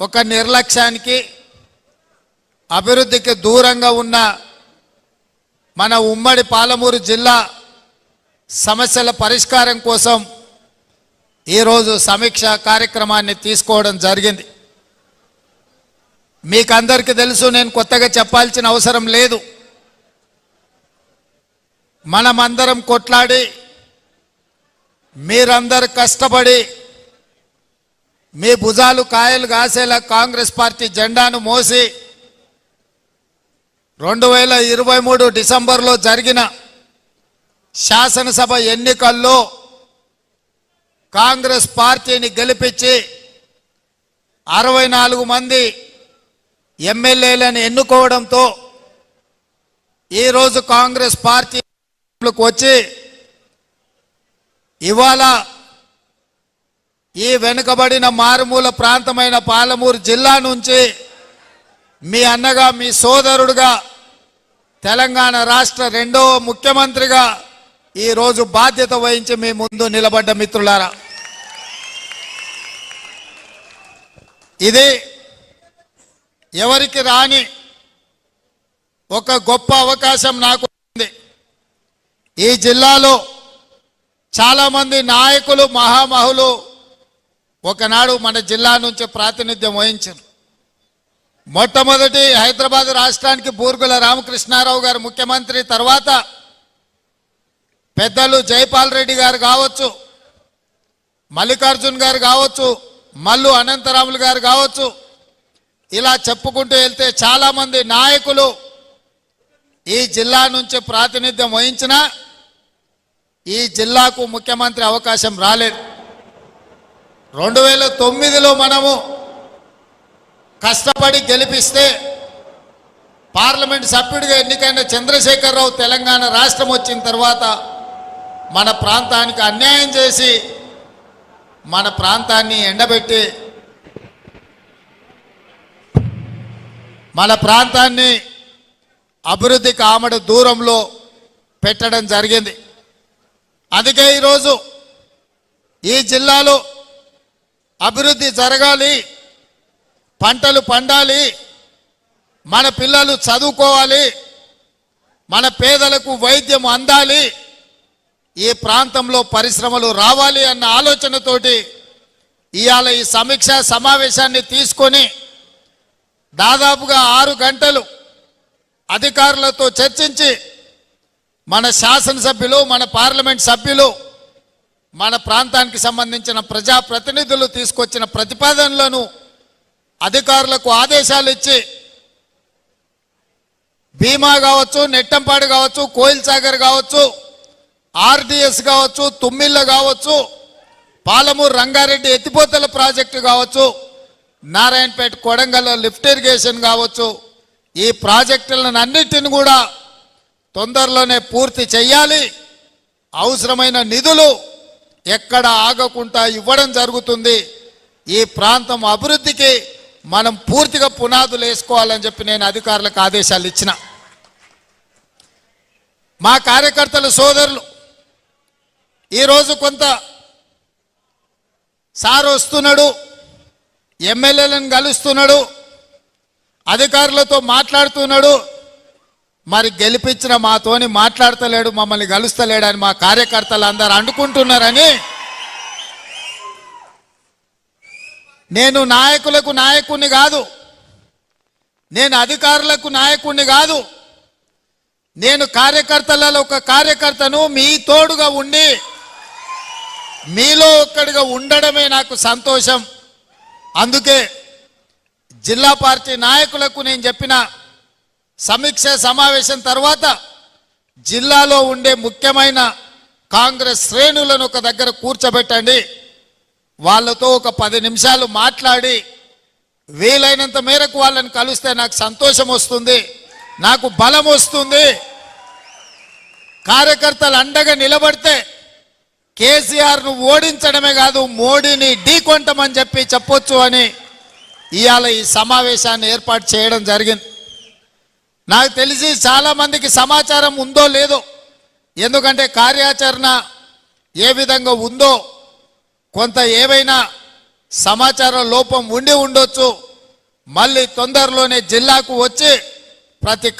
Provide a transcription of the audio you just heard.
ఒక నిర్లక్ష్యానికి అభివృద్ధికి దూరంగా ఉన్న మన ఉమ్మడి పాలమూరు జిల్లా సమస్యల పరిష్కారం కోసం ఈరోజు సమీక్ష కార్యక్రమాన్ని తీసుకోవడం జరిగింది. మీకు అందరికీ తెలుసు నేను కొత్తగా చెప్పాల్సిన అవసరం లేదు. మనమందరం కొట్లాడి మీరందరు కష్టపడి మీ భుజాలు కాయలు కాసేలా కాంగ్రెస్ పార్టీ జెండాను మోసి రెండు వేల ఇరవై మూడు డిసెంబర్లో జరిగిన శాసనసభ ఎన్నికల్లో కాంగ్రెస్ పార్టీని గెలిపించి అరవై నాలుగు మంది ఎమ్మెల్యేలను ఎన్నుకోవడంతో ఈరోజు కాంగ్రెస్ పార్టీ వచ్చి ఇవాళ ఈ వెనుకబడిన మారుమూల ప్రాంతమైన పాలమూరు జిల్లా నుంచి మీ అన్నగా మీ సోదరుడుగా తెలంగాణ రాష్ట్ర రెండవ ముఖ్యమంత్రిగా ఈరోజు బాధ్యత వహించి మీ ముందు నిలబడ్డ మిత్రులారా. ఇది ఎవరికి రాని ఒక గొప్ప అవకాశం నాకు ఉంది. ఈ జిల్లాలో చాలామంది నాయకులు మహామహులు ఒకనాడు మన జిల్లా నుంచి ప్రాతినిధ్యం వహించారు. మొట్టమొదటి హైదరాబాద్ రాష్ట్రానికి బూర్గుల రామకృష్ణారావు గారు ముఖ్యమంత్రి తర్వాత పెద్దలు జైపాల్ రెడ్డి గారు కావచ్చు మల్లికార్జున్ గారు కావచ్చు మల్లు అనంతరాములు గారు కావచ్చు ఇలా చెప్పుకుంటూ వెళ్తే చాలామంది నాయకులు ఈ జిల్లా నుంచి ప్రాతినిధ్యం వహించిన ఈ జిల్లాకు ముఖ్యమంత్రి అవకాశం రాలేదు. రెండు వేల తొమ్మిదిలో మనము కష్టపడి గెలిపిస్తే పార్లమెంట్ సభ్యుడిగా ఎన్నికైన చంద్రశేఖరరావు తెలంగాణ రాష్ట్రం వచ్చిన తర్వాత మన ప్రాంతానికి అన్యాయం చేసి మన ప్రాంతాన్ని ఎండబెట్టి మన ప్రాంతాన్ని అభివృద్ధి కామడ దూరంలో పెట్టడం జరిగింది. అందుకే ఈరోజు ఈ జిల్లాలో అభివృద్ధి జరగాలి. పంటలు పండాలి. మన పిల్లలు చదువుకోవాలి. మన పేదలకు వైద్యం అందాలి. ఈ ప్రాంతంలో పరిశ్రమలు రావాలి అన్న ఆలోచనతోటి ఇవాళ ఈ సమీక్ష సమావేశాన్ని తీసుకొని దాదాపుగా ఆరు గంటలు అధికారులతో చర్చించి మన శాసనసభ్యులు మన పార్లమెంట్ సభ్యులు మన ప్రాంతానికి సంబంధించిన ప్రజాప్రతినిధులు తీసుకొచ్చిన ప్రతిపాదనలను అధికారులకు ఆదేశాలు ఇచ్చి భీమా కావచ్చు నెట్టంపాడు కావచ్చు కోయిల్ సాగర్ కావచ్చు ఆర్డిఎస్ కావచ్చు తుమ్మిళ్ళ కావచ్చు పాలమూరు రంగారెడ్డి ఎత్తిపోతల ప్రాజెక్టు కావచ్చు నారాయణపేట కొడంగల్ లిఫ్ట్ ఇరిగేషన్ కావచ్చు ఈ ప్రాజెక్టులను అన్నిటిని కూడా తొందరలోనే పూర్తి చేయాలి. అవసరమైన నిధులు ఎక్కడ ఆగకుండా ఇవ్వడం జరుగుతుంది. ఈ ప్రాంతం అభివృద్ధికి మనం పూర్తిగా పునాదులు వేసుకోవాలని చెప్పి నేను అధికారులకు ఆదేశాలు ఇచ్చిన. మా కార్యకర్తల సోదరులు ఈరోజు కొంత సార్ వస్తున్నాడు ఎమ్మెల్యేలను కలుస్తున్నాడు అధికారులతో మాట్లాడుతున్నాడు మరి గెలిపించిన మాతోని మాట్లాడతలేడు మమ్మల్ని కలుస్తలేడని మా కార్యకర్తలు అందరు అనుకుంటున్నారని నేను నాయకులకు నాయకుణ్ణి కాదు నేను అధికారులకు నాయకుణ్ణి కాదు నేను కార్యకర్తలలో ఒక కార్యకర్తను మీ తోడుగా ఉండి మీలో ఒక్కడిగా ఉండడమే నాకు సంతోషం. అందుకే జిల్లా పార్టీ నాయకులకు నేను చెప్పిన సమీక్ష సమావేశం తర్వాత జిల్లాలో ఉండే ముఖ్యమైన కాంగ్రెస్ శ్రేణులను ఒక దగ్గర కూర్చోబెట్టండి. వాళ్ళతో ఒక పది నిమిషాలు మాట్లాడి వీలైనంత మేరకు వాళ్ళని కలిస్తే నాకు సంతోషం వస్తుంది నాకు బలం వస్తుంది. కార్యకర్తలు అండగా నిలబడితే కేసీఆర్ను ఓడించడమే కాదు మోడీని ఢీకొంటమని చెప్పి చెప్పొచ్చు అని ఇవాళ ఈ సమావేశాన్ని ఏర్పాటు చేయడం జరిగింది. నాకు తెలిసి చాలామందికి సమాచారం ఉందో లేదో ఎందుకంటే కార్యాచరణ ఏ విధంగా ఉందో కొంత ఏవైనా సమాచార లోపం ఉండి ఉండొచ్చు మళ్ళీ తొందరలోనే జిల్లాకు వచ్చి ప్రతి